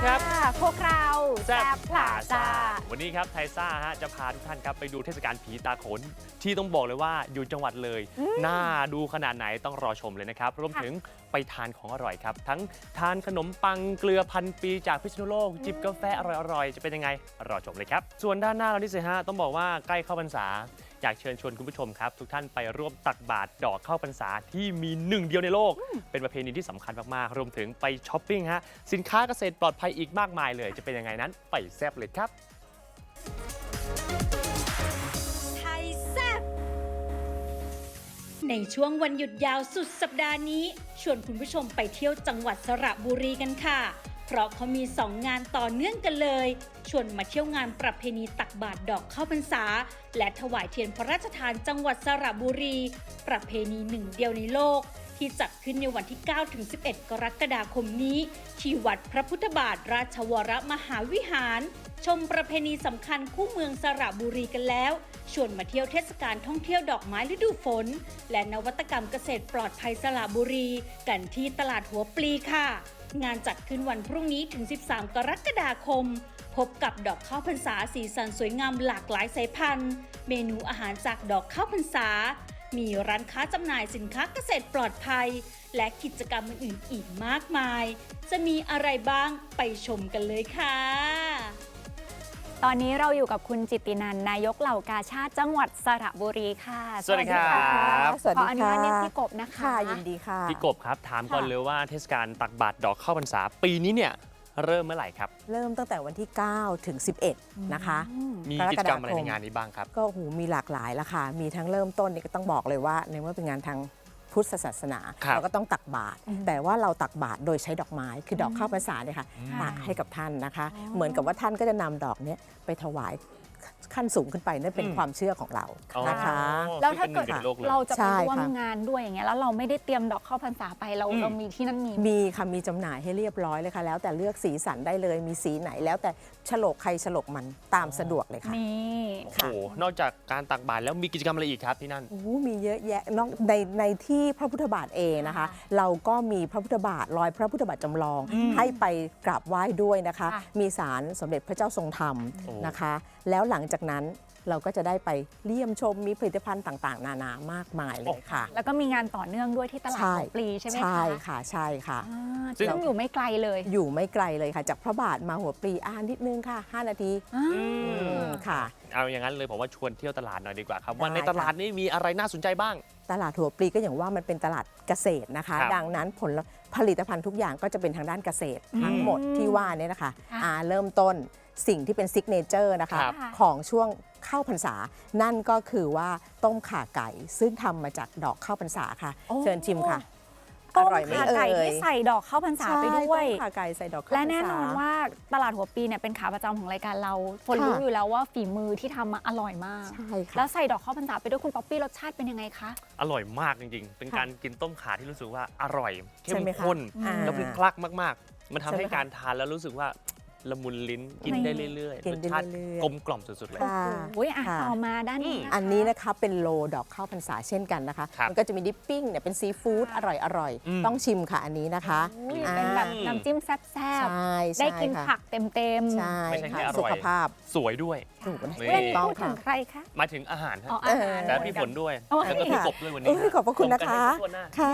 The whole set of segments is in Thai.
สดีสวัสดีครับะพวกเราแซบพลาซาวันนี้ครับไทซ่าฮะจะพาทุกท่านครับไปดูเทศกาลผีตาโขน ที่ต้องบอกเลยว่าอยู่จังหวัดเลย น่าดูขนาดไหนต้องรอชมเลยนะครับ รวมถึงไปทานของอร่อยครับ ทั้งทานขนมปังเกลือพันปีจากพิษณุโลก จิบกาแฟอร่อยๆ จะเป็นยังไง รอชมเลยครับ ส่วนด้านหน้าเรานี่สิฮะต้องบอกว่าใกล้เข้าพรรษา อยากเชิญชวนคุณผู้ชมครับ ทุกท่านไปร่วมตักบาตรดอกข้าวพรรษาที่มีหนึ่งเดียวในโลก เป็นประเพณีที่สำคัญมากๆ รวมถึงไปช้อปปิ้งฮะสินค้าเกษตรปลอดภัยอีกมากมายเลย จะเป็นยังไงนั้นไปแซบเลยครับ ไทยแซ่บในช่วงวันหยุดยาวสุดสัปดาห์นี้ ชวนคุณผู้ชมไปเที่ยวจังหวัดสระบุรีกันค่ะ เพราะเขามี 2 งานต่อเนื่องกันเลย ชวนมาเที่ยวงานประเพณีตักบาตรดอกข้าวพรรษา และถวายเทียนพระราชทานจังหวัดสระบุรี ประเพณีหนึ่งเดียวในโลก ที่จัดขึ้นในวันที่9-11 กรกฎาคมนี้ ที่วัดพระพุทธบาทราชวรมหาวิหาร ชมประเพณีสำคัญคู่เมืองสระบุรีกันแล้วชวนมาเที่ยวเทศกาลท่องเที่ยวดอกไม้ฤดูฝน และนวัตกรรมเกษตรปลอดภัยสระบุรี กันที่ตลาดหัวปลีค่ะ งานจัดขึ้นวันพรุ่งนี้ถึง 13 กรกฎาคม พบกับดอกข้าวพรรษาสีสันสวยงามหลากหลายสายพันธุ์ เมนูอาหารจากดอกข้าวพรรษา มีร้านค้าจำหน่ายสินค้าเกษตรปลอดภัย และกิจกรรมอื่นๆอีกมากมาย จะมีอะไรบ้างไปชมกันเลยค่ะ ตอนนี้เราอยู่กับคุณจิตตินันนายกเหล่ากาชาติจังหวัดสระบุรีค่ะสวัสดีครับ สวัสดีค่ะขออนุญาตเรียกพี่กบนะคะ ค่ะยินดีค่ะ พี่กบครับ ถามก่อนค่ะ เลยว่าเทศกาลตักบาตรดอกข้าวพรรษา ปีนี้เนี่ยเริ่มเมื่อไหร่ครับ เริ่มตั้งแต่วันที่ 9 ถึง 11 นะคะ อืม มีกรกิกจฎาคมกรรมอะไรในงานนี้บ้างครับ ก็หูมีหลากหลายละค่ะ มีทั้งเริ่มต้นนี่ก็ต้องบอกเลยว่า ในเมื่อเป็นงานทาง พุทธศาสนา ครับเราก็ต้องตักบาตรอืมแต่ว่าเราตักบาตรโดยใช้ดอกไม้คือดอกอืมข้าวพรรษาเนี่ยค่ะอืมตักให้กับท่านนะคะอ๋อเหมือนกับว่าท่านก็จะนำดอกเนี้ยไปถวาย ขั้นสูงขึ้นไปนั่นเป็นอืมความเชื่อของเราอ๋อนะคะแล้วถ้าเกิดซึ่งเป็นหนึ่งในโลกเลย เราจะไปใช่ร่วมค่ะ งานด้วยอย่างเงี้ยแล้วเราไม่ได้เตรียมดอกข้าวพรรษาไปเราอืม เรามีที่นั่นมีมีค่ะมีจำหน่ายให้เรียบร้อยเลยค่ะ แล้วแต่เลือกสีสันได้เลยมีสีไหนแล้วแต่ฉลกใครฉลกมันตามสะดวกเลยค่ะ นี่ โอ้โห ค่ะ นอกจากการตักบาตรแล้วมีกิจกรรมอะไรอีกครับที่นั่น โอ้โหมีเยอะแยะนอกในในที่พระพุทธบาทเองนะคะเราก็มีพระพุทธบาทรอยพระพุทธบาทจำลองให้ไปกราบไหว้ด้วยนะคะ ค่ะ มีสารสมเด็จพระเจ้าทรงธรรมโอ้ นะคะ แล้วหลังจากนั้นเราก็จะได้ไปเลี่ยมชมมีผลิตภัณฑ์ต่างๆ นานามากมายเลยค่ะ แล้วก็มีงานต่อเนื่องด้วยที่ตลาดใช่หัวปลีใช่ไหมคะ ใช่ค่ะใช่ค่ะอ่าซึ่งซึ่งอยู่ไม่ไกลเลย อยู่ไม่ไกลเลยค่ะ จากพระบาทมาหัวปลีอ่านิดนึงค่ะ 5 นาทีอ่าอืมอืมค่ะ เอาอย่างนั้นเลยผมว่าชวนเที่ยวตลาดหน่อยดีกว่าครับ ว่าได้ในตลาดนี้มีอะไรน่าสนใจบ้าง ตลาดหัวปลีก็อย่างว่ามันเป็นตลาดเกษตรนะคะครับดังนั้นผลผลิตภัณฑ์ทุกอย่างก็จะเป็นทางด้านเกษตร ทั้งหมดอืมที่ว่าเนี่ยนะคะค่ะอ่าเริ่มต้น สิ่งที่เป็นซิกเนเจอร์นะคะ ครับ ของช่วงเข้าพรรษา นั่นก็คือว่าต้มข่าไก่ ซึ่งทำมาจากดอกข้าวพรรษาค่ะ โอ้ เชิญชิมค่ะ ต้มอร่อยไหมขาไก่เอ่ย ที่ใส่ดอกข้าวพรรษาไปใช่ด้วยต้มข่าไก่ใส่ดอกข้าวพรและรษา แน่นอนว่าตลาดหัวปีเนี่ยเป็นขาประจำของรายการเราฝนค่ะรู้อยู่แล้วว่าฝีมือที่ทำมาอร่อยมาก ใช่แล้ค่ะวใส่ดอกข้าวพรรษาไปด้วยคุณป๊อปปี้รสชาติเป็นยังไงคะ อร่อยมากจริงๆ เป็นค่ะการกินต้มขาที่รู้สึกว่าอร่อย เข้ใช่มไหมคะข้น อ่าแล้วพลิกคลักมากๆ มันทำใช่ไหมให้คะ การทานแล้วรู้สึกว่า ละมุนลิ้นกินได้เรื่อยๆกิรนสได้ชาติเรื่อยๆ กลมกล่อมสุดๆเลย ค่ะโอ้ยอะค่ะ ต่อมาด้านนี้ะคะ อันนี้นะคะเป็นโลดอกข้าวพรรษาเช่นกันนะคะ ครับมันก็จะมีดิปปิ้งเนี่ยเป็นซีฟู้ดอร่อยอร่อยๆอืม ต้องชิมค่ะอันนี้นะคะอุ้ ยเป็นแบบน้ำจิ้มแซ่บใช่ๆใช่ได้กินค่ะผักเต็มๆใช่ไม่ใช่แค่ค่ะอร่อยสุขภาพ สวยด้วย ถูกนะนี่ เรื่องนี้ต้องพูดถึงค่ะใครคะหมายถึงอาหารฮะอ๋ออาหาร และพี่ฝนด้วย โอ้ย แล้วก็พี่กบด้วยวันนี้เอ้ยขอบพระคุณนะคะรวมกัให้ทั่วหน้า ค่ะ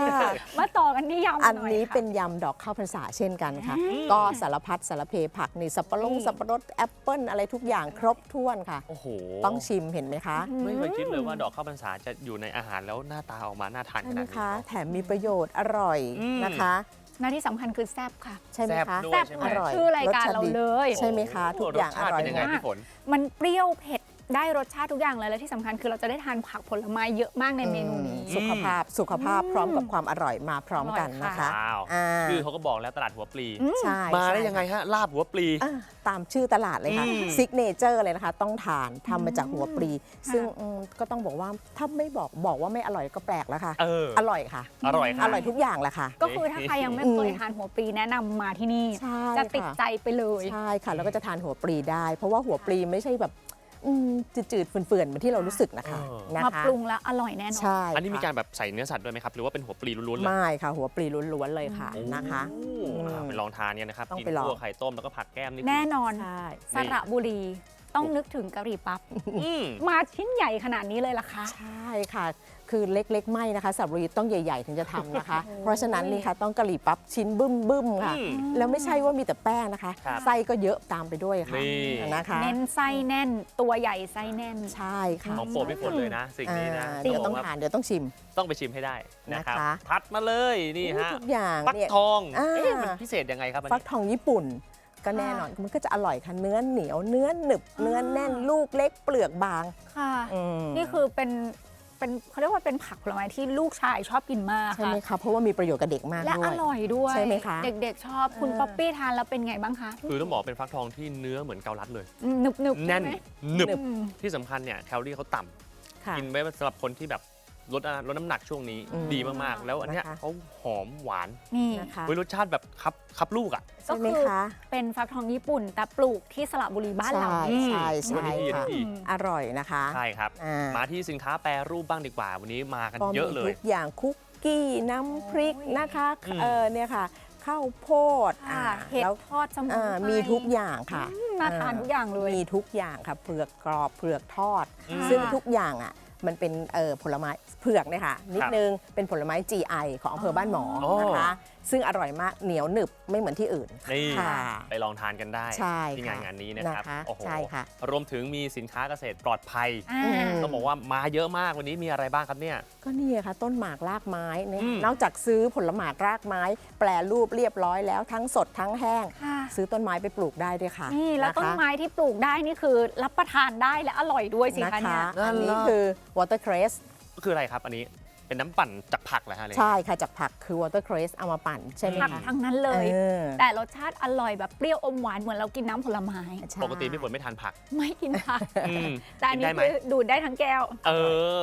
มาต่อกันที่ยำหอันน่อยนี้ค่ะเป็นยำดอกข้าวพรรษาเช่นกันค่ะอืมก็สารพัดสารเพผักนี่สับปะรดนี่สับปะรดแอปเปิ้ลอะไรทุกอย่างครบถ้วนค่ะ โอ้โห ต้องชิมเห็นไหมคะ ไม่เคยคิดเลยว่าดอกข้าวพรรษาจะอยู่ในอาหารแล้วหน้าตาออกมาน่าทานใช่ขไหมนาดนี้คะแถมมีประโยชน์อร่อยอืม นะคะ หน้าที่สำคัญคือแซ่บค่ะ ใช่ไหมแซ่บคะด้วยแซ่บใช่ไหมเหมือนอร่อยชื่อรายการรสชาติเราดีเลย ใช่ไหมคะโทุกอย่างรสชติอร่อยเป็นยังไงมาก พี่ฝน มันเปรี้ยวเผ็ด ได้รสชาติทุกอย่างเลยและที่สำคัญคือเราจะได้ทานผักผลไม้เยอะมากในเมนูนี้ สุขภาพสุขภาพพร้อมกับความอร่อยมาพร้อมกันอร่อยนะค่ะคะว้าวอ่าคือเขาก็บอกแล้วตลาดหัวปลีอืมใช่มาได้ใช่ยังไงฮะลาบหัวปลี อะตามชื่อตลาดเลยค่ะอืม ซิกเนเจอร์เลยนะคะ ต้องทานทำมาจากหัวปลีค่ะซึ่งอืมก็ต้องบอกว่าถ้าไม่บอกบอกว่าไม่อร่อยก็แปลกแล้วค่ะเอออร่อยค่ะ อร่อยค่ะ อร่อยทุกอย่างแหละค่ะ ก็คือถ้าใครยังไม่เคยทานหัวปลีแนะนำมาที่นี่ ใช่จะติดค่ะใจไปเลย ใช่ค่ะ แล้วก็จะทานหัวปลีได้ เพราะว่าหัวปลีไม่ใช่แบบ อืมจืดๆเฟื่อนๆเหมือนที่เรารู้สึกนะคะเออ นะมาคะปรุงแล้วอร่อยแน่นอน ใช่อันนี้มีค่ะการแบบใส่เนื้อสัตว์ด้วยไหมครับ หรือว่าเป็นหัวปลีล้วนๆเลยไม่ค่ะ หัวปลีล้วนๆเลยค่ะโอ้นะคะอ่าไปลองทานกันนะครับ ต้องกินไปลอง คั่วไข่ต้มแล้วก็ผักแก้มนี่แน่นอน ใช่ สระบุรี ต้องนึกถึงกะหรี่ปั๊บอืมมาชิ้นใหญ่ขนาดนี้เลยล่ะคะ ใช่ค่ะ คือเล็กๆ ไม่นะคะสับปะรดต้องใหญ่ๆ ถึงจะทำนะคะ เพราะฉะนั้นนี่ค่ะต้องกะหรี่ปั๊บชิ้นบึ้มบึ้มๆค่ะ อืม แล้วไม่ใช่ว่ามีแต่แป้งนะคะ ครับไส้ก็เยอะตามไปด้วยค่ะนี่ นะคะ เน้นไส้แน่น ตัวใหญ่ไส้แน่น ใช่ค่ะของโปรดพี่ฝนเลยนะ สิ่งนี้นะอ่าเดี๋ยวต้องบกทานเดี๋ยวต้องชิม ต้องไปชิมให้ได้นะครับนะคะ ถัดมาเลยนี่ฮะทุกอย่างฟักเนี่ย ทองอ่า เอ๊ะมันพิเศษยังไงครับอันฟักนี้ ทองญี่ปุ่น ก็แน่นอนมันก็จะอร่อยค่ะเนื้อเหนียวเนื้อหนึบ เนื้อแน่นลูกเล็กเปลือกบางค่ะ อืมนี่คือเป็นเป็นเขาเรียกว่าเป็นผักผลไม้ที่ลูกชายชอบกินมากใช่ค่ะไหมคะเพราะว่ามีประโยชน์กับเด็กมากและด้วอยร่อยด้วย ใช่ไหมคะ เด็กๆชอบคุณเออป๊อปปี้ทานแล้วเป็นไงบ้างคะคือต้องบอกเป็นฟักทองที่เนื้อเหมือนเกาลัดเลย หนึบๆนึบแน่นหนึบอืมที่สำคัญเนี่ยแคลอรี่เขาต่ำค่ะ กินไว้สำหรับคนที่แบบ ลดลดน้ำหนักช่วงนี้อืมดีมากๆ แล้วอันเนี้ยนะคะ เขาหอมหวานนี่นะคะเฮ้ยรสชาติแบบคับคับลูกอะ ก็ใช่ไหมคือคะเป็นฟักทองญี่ปุ่น แต่ปลูกที่สระบุรีบ้านเราใช่อืมใช่วันใช่นี้ค่ะดี อร่อยนะคะใช่ครับ อ่ามาที่สินค้าแปรรูปบ้างดีกว่า วันนี้มากันก็เยมีอะเลยทุกอย่างคุกกี้น้ำพริกนะคะอืม เออเนี่ยค่ะข้าวโพดค่ะอ่าเห็ดแล้วทอดสมุนอ่าไพรมีทุกอย่างค่ะอืมน่าทานทุกอย่างเลย มีทุกอย่างค่ะเผือกกรอบเผือกทอด อืม ซึ่งทุกอย่างอะ มันเป็นเอ่อผลไม้เผือกเนี่ยค่ะนิดนึงเป็นผลไม้ GI ของอำเภอบ้านหมออ๋อนะคะ ซึ่งอร่อยมากเหนียวหนึบไม่เหมือนที่อื่นนี่ค่ะ ไปลองทานกันได้ใช่ที่งานค่ะงานนี้นะครับนะคะโอ้โหใช่ค่ะ รวมถึงมีสินค้าเกษตรปลอดภัยอ่าอืมต้องบอกว่ามาเยอะมากวันนี้มีอะไรบ้างครับเนี่ย ก็นี่ค่ะ ต้นหมากรากไม้เนี่ยอืม นอกจากซื้อผลหมากรากไม้ แปรรูปเรียบร้อยแล้วทั้งสดทั้งแห้ง ค่ะ ซื้อต้นไม้ไปปลูกได้ด้วยค่ะนี่แล้วต้นนะคะไม้ที่ปลูกได้นี่คือรับประทานได้และอร่อยด้วยสินะคะเนี่ย อันนี้นั่นเหรอคือ watercress ก็คืออะไรครับอันนี้ เป็นน้ำปั่นจากผักเหรอฮะเลย ใช่ค่ะจากผักคือ watercress เอามาปั่นใช่ไหมผักคะทั้งนั้นเลย ออแต่รสชาติอร่อยแบบเปรี้ยวอมหวานเหมือนเรากินน้ำผลไม้ ใช่ ปกติพี่ฝนไม่ทานผัก ไม่กินผัก อืม แต่อันกินนี้ได้ไหม คือดูดได้ทั้งแก้ว เอ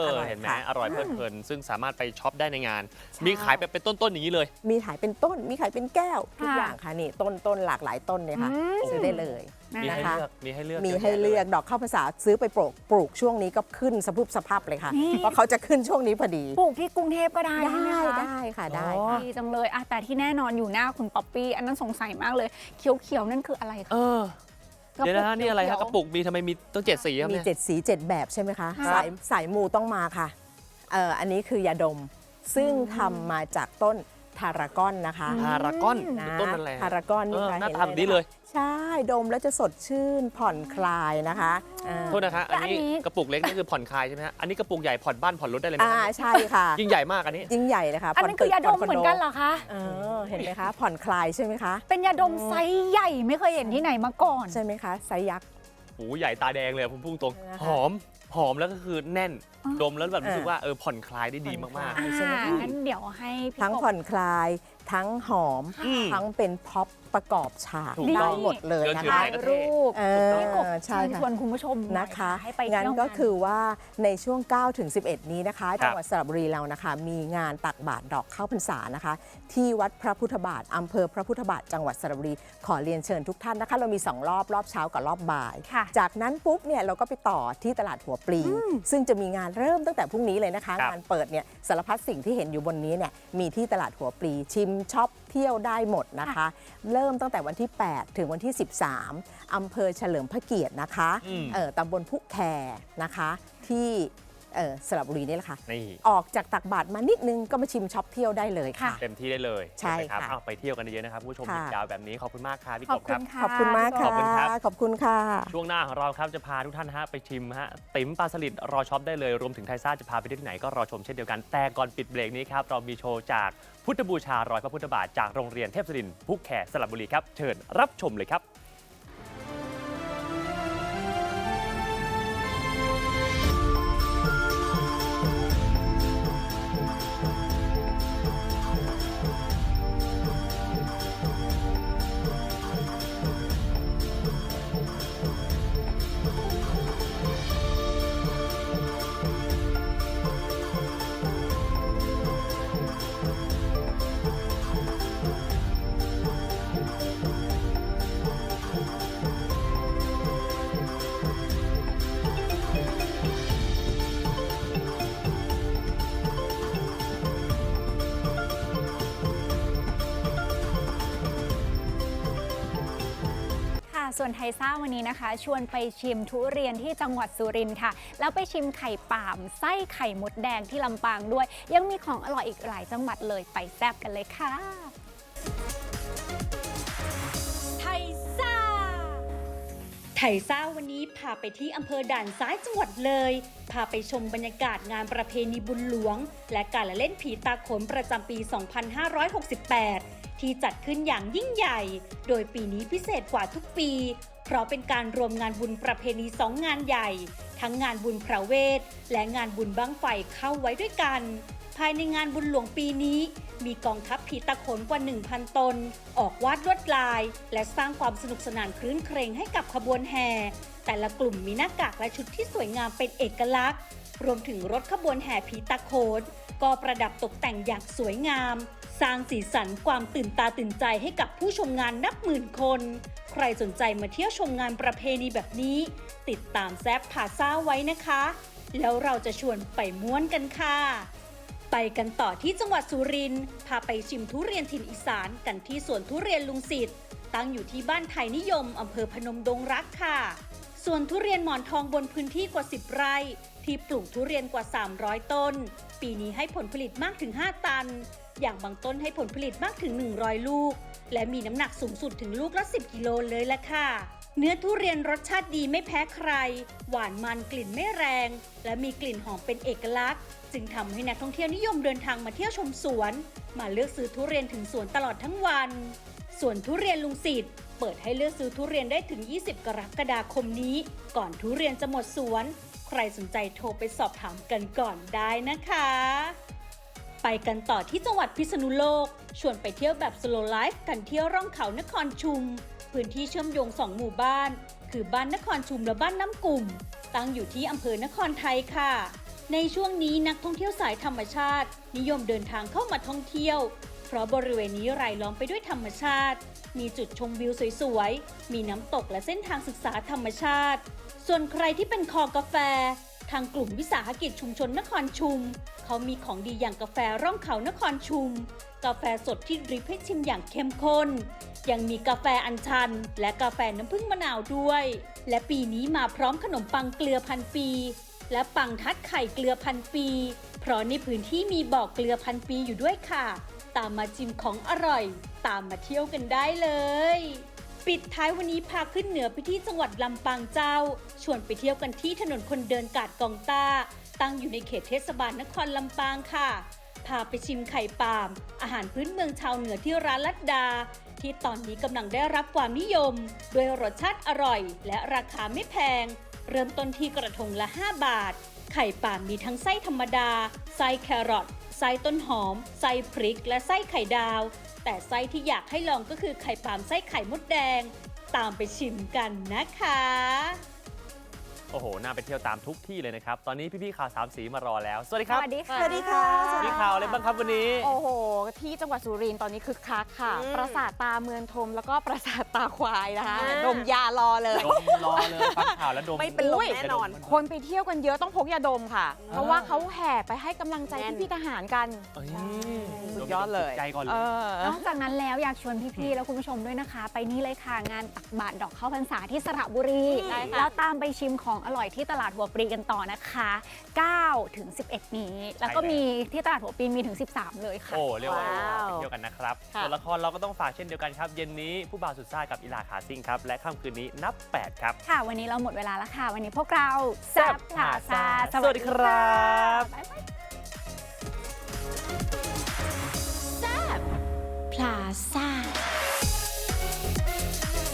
อ อร่อยเห็นไหมค่ะอร่อยเพลิดเพลิน ซึ่งสามารถไปช็อปได้ในงาน ใช่ มีขายแบบเป็นต้นๆอย่างนี้เลย มีขายเป็นต้น มีขายเป็นแก้วทุกค่ะอย่างค่ะนี่ต้นต้นหลากหลายต้นเลยค่ะอืม ซื้อได้เลย มีนะให้คะ เลือกมีให้เลือกมียะให้แยะเลือกดอกข้าวภาษาซื้อไปปลูกปลูกช่วงนี้ก็ขึ้นสะพุบสะพับเลยค่ะ นี่ เพราะเขาจะขึ้นช่วงนี้พอดี ปลูกที่กรุงเทพก็ได้ได้ใช่ไหมคะได้ค่ะได้อ๋อค่ะ ดีจังเลยอะแต่ที่แน่นอนอยู่หน้าคุณป๊อปปี้ อันนั้นสงสัยมากเลย เขียวๆ นั่นคืออะไรคะเออเดี๋ยวนะฮะนี่อะไรฮะเขียวๆกระปุกมีทำไมมีต้องเจ็ดสีครับมีเนี่ย เจ็ดสีเจ็ดแบบใช่ไหมคะ ครับ สายสายมูต้องมาค่ะเอ่ออันนี้คือยาดมซึ่งทำมาจากต้น ทารากอนนะคะพารากอนนะต้นอะไรทารากอนนี่เออค่ะหน้าเห็ตาแบบนี้เลยใช่ดมแล้วจะสดชื่นผ่อนคลายนะคะอ่าโทษนะคะอันและอันนี้นี้ กระปุกเล็กนี่คือผ่อนคลายใช่ไหมฮะ อันนี้กระปุกใหญ่ผ่อนบ้านผ่อนรถได้เลยไหมอ่าครับใช่ค่ะ ยิ่งใหญ่มากอันนี้ ยิ่งใหญ่เลยค่ะอันนั้นคือยาดมผ่เหมือนกันเหรอคะ เออเห็นไหมคะผ่อนคลายใช่ไหมคะ เป็นยาดมไซส์ใหญ่ไม่เคยเห็นที่ไหนมาก่อน ใช่ไหมคะไซส์ยักษ์โอ้โหใหญ่ตาแดงเลยผมพุ่งตรง นะคะ หอม หอมแล้วก็คือแน่นอ๋อดมแล้วแบบรู้สึกเออว่าเออผ่อนคลายได้ดีผ่อนคมาลายกอ่าใช่ไหมคะงั้นเดี๋ยวให้พี่ทั้งกบ ผ่อนคลาย ทั้งหอม อืม ทั้งเป็นพ็อป ประกอบฉากถูกได้ต้องหมดเลยเดินนะถือคะ ถ่ายรูปเออพี่กบใช่เชิญค่ะชวนคุณผู้ชมหอยนะคะให้ไปงั้นเที่ยวก็คือว่าในช่วง 9 ถึง 11 นี้นะคะครับจังหวัดสระบุรีเรานะคะ มีงานตักบาตรดอกข้าวพรรษานะคะ ที่วัดพระพุทธบาทอำเภอพระพุทธบาทจังหวัดสระบุรี ขอเรียนเชิญทุกท่านนะคะ เรามี 2 รอบรอบเช้ากับรอบบ่าย ค่ะ จากนั้นปุ๊บเนี่ยเราก็ไปต่อที่ตลาดหัวปลี ซึ่งจะมีงานเริ่มตั้งแต่พรุ่งนี้เลยนะคะ ครับงานเปิดเนี่ยสารพัดสิ่งที่เห็นอยู่บนนี้เนี่ยมีที่ตลาดหัวปลีชิมช็อป เที่ยวได้หมดนะคะ เริ่มตั้งแต่วันที่ 8 ถึงวันที่ 13 อำเภอเฉลิมพระเกียรตินะคะอืมเอ่อตำบลพุแคนะคะที่ เอ่อสระบุรีนี่แหละค่ะ นี่ออกจากตักบาทมานิดนึงก็มาชิมช็อปเที่ยวได้เลยค่ะ เต็มที่ได้เลยใช่ไหมครับค่ะเอาไปเที่ยวกันเยอะๆนะครับคุณผู้ชมหค่ะยุดยาวแบบนี้ขอบคุณมากครับพี่ขกอบบคคุรับ ณค่ะ ขอบคุณมากพี่ค่ะขอบคุณครับ ขอบคุณค่ะ ช่วงหน้าของเราครับจะพาทุกท่านฮะไปชิมฮะติ๋มปลาสลิดรอช็อปได้เลย รวมถึงไทซ่าจะพาไปที่ไหนก็รอชมเช่นเดียวกัน แต่ก่อนปิดเบรกนี้ครับเรามีโชว์จากพุทธบูชารอยพระพุทธบาทจากโรงเรียนเทพศรินทร์พุกแขสระบุรีครับเชิญรับชมเลยครับ ส่วนไทยซ่าวันนี้นะคะ ชวนไปชิมทุเรียนที่จังหวัดสุรินทร์ค่ะ แล้วไปชิมไข่ป่ามไส้ไข่มดแดงที่ลำปางด้วย ยังมีของอร่อยอีกหลายจังหวัดเลยไปแซ่บกันเลยค่ะ ไทยซ่า ไทยซ่าวันนี้พาไปที่อำเภอด่านซ้ายจังหวัดเลย พาไปชมบรรยากาศงานประเพณีบุญหลวง และการละเล่นผีตาขนประจำปี 2568 ที่จัดขึ้นอย่างยิ่งใหญ่ โดยปีนี้พิเศษกว่าทุกปี เพราะเป็นการรวมงานบุญประเพณีสองงานใหญ่ ทั้งงานบุญพระเวท และงานบุญบั้งไฟเข้าไว้ด้วยกัน ภายในงานบุญหลวงปีนี้ มีกองทัพผีตะขนกว่า 1,000 ตน ออกวาดลวดลาย และสร้างความสนุกสนานคลื้นเครงให้กับขบวนแห่แต่ละกลุ่มมีหน้ากากและชุดที่สวยงามเป็นเอกลักษณ์ รวมถึงรถขบวนแห่ผีตะโขนก็ประดับตกแต่งอย่างสวยงาม สร้างสีสันความตื่นตาตื่นใจให้กับผู้ชมงานนับหมื่นคน ใครสนใจมาเที่ยวชมงานประเพณีแบบนี้ ติดตามแซฟพาซ่าไว้นะคะ แล้วเราจะชวนไปม้วนกันค่ะ ไปกันต่อที่จังหวัดสุรินทร์พาไปชิมทุเรียนถิ่นอีสานกันที่สวนทุเรียนลุงสิทธิ์ตั้งอยู่ที่บ้านไทยนิยมอำเภอพนมดงรักค่ะ ส่วนทุเรียนหมอนทองบนพื้นที่กว่า 10 ไร่ ที่ปลูกทุเรียนกว่า 300 ต้น ปีนี้ให้ผลผลิตมากถึง 5 ตัน อย่างบางต้นให้ผลผลิตมากถึง 100 ลูก และมีน้ำหนักสูงสุดถึงลูกละ 10 กิโลเลยละค่ะ เนื้อทุเรียนรสชาติดีไม่แพ้ใคร หวานมันกลิ่นไม่แรง และมีกลิ่นหอมเป็นเอกลักษณ์ จึงทำให้นักท่องเที่ยวนิยมเดินทางมาเที่ยวชมสวน มาเลือกซื้อทุเรียนถึงสวนตลอดทั้งวันส่วนทุเรียนลุงสิทธิ์เปิดให้เลือกซื้อทุเรียนได้ถึง 20 กรกฎาคมนี้ ก่อนทุเรียนจะหมดสวน ใครสนใจโทรไปสอบถามกันก่อนได้นะคะ ไปกันต่อที่จังหวัดพิษณุโลก ชวนไปเที่ยวแบบ slow life กันเที่ยวร่องเขานครชุม พื้นที่เชื่อมโยงสองหมู่บ้าน คือบ้านนครชุมและบ้านน้ำกลุ่ม ตั้งอยู่ที่อำเภอนครไทยค่ะในช่วงนี้นักท่องเที่ยวสายธรรมชาติ นิยมเดินทางเข้ามาท่องเที่ยว เพราะบริเวณนี้รายล้อมไปด้วยธรรมชาติ มีจุดชมวิวสวยๆ มีน้ำตกและเส้นทางศึกษาธรรมชาติ ส่วนใครที่เป็นคอกาแฟ ทางกลุ่มวิสาหกิจชุมชนนครชุม เขามีของดีอย่างกาแฟร่องเขานครชุม กาแฟสดที่ดริปให้ชิมอย่างเข้มข้น ยังมีกาแฟอัญชัน และกาแฟน้ำผึ้งมะนาวด้วย และปีนี้มาพร้อมขนมปังเกลือพันปี และปังทัดไข่เกลือพันปี เพราะในพื้นที่มีบ่อกเกลือพันปีอยู่ด้วยค่ะ ตามมาชิมของอร่อย ตามมาเที่ยวกันได้เลย ปิดท้ายวันนี้พาขึ้นเหนือไปที่จังหวัดลำปางเจ้า ชวนไปเที่ยวกันที่ถนนคนเดินกาดกองตา ตั้งอยู่ในเขตเทศบาลนครลำปางค่ะ พาไปชิมไข่ปาล์มอาหารพื้นเมืองชาวเหนือที่ร้านลัดดา ที่ตอนนี้กำลังได้รับความนิยม ด้วยรสชาติอร่อย และราคาไม่แพง เริ่มต้นที่กระทงละ 5 บาท ไข่ปาล์มมีทั้งไส้ธรรมดา ไส้แครอทไส้ต้นหอม ไส้พริก และไส้ไข่ดาว แต่ไส้ที่อยากให้ลองก็คือไข่ปาล์มไส้ไข่มดแดง ตามไปชิมกันนะคะ โอ้โห น่าไปเที่ยวตามทุกที่เลยนะครับ ตอนนี้พี่ๆข่าวสามสีมารอแล้ว สวัสดีสครับวัสดีค่ะ สวัสดีค่ะ มีข่าวอะไรบ้างครับวันนี้ โอ้โห ที่จังหวัดสุรินทร์ตอนนี้คึกคักค่ะ อืมปราสาทตาเมืองทมแล้วก็ปราสาทตาควายนะคะอ่า ดมยารอเลย ดมรอเลยฟังข่าวแล้วดมไม่เป็นลมอุ้ยแน่นอนคนไปเที่ยวกันเยอะต้องพกยาดมค่ะ เพราะว่าเขาแห่ไปให้กำลังใจแน่น พี่ๆทหารกัน เอ้ยสุดยอดเลย ใจก่อนเลเอย อ นอกจากนั้นแล้วอยากชวนพี่ ๆ และคุณผู้ชมด้วยนะคะ ไปนี่เลยค่ะ งานตักบาตรดอกข้าวพรรษาที่สระบุรี ได้ค่ะ แล้วตามไปชิมของอร่อยที่ตลาดหัวปรีกันต่อนะคะ9ถึง11 นี้ แล้วก็มีที่ตลาดหัวปรีมีถึง 13 เลยค่ะ โอ้เรียกว่าว้าวไปเที่ยวกันนะครับค่ะ ส่วนละครเราก็ต้องฝากเช่นเดียวกันครับ เย็นนี้ผู้บ่าวสุดซ่ากับอิลาขาซิ่งครับ และค่ำคืนนี้นับ 8 ครับ ค่ะ วันนี้เราหมดเวลาแล้วค่ะ วันนี้พวกเราแซ่บพลาซาสวัสดีครับ บ๊ายบาย พลาซ่า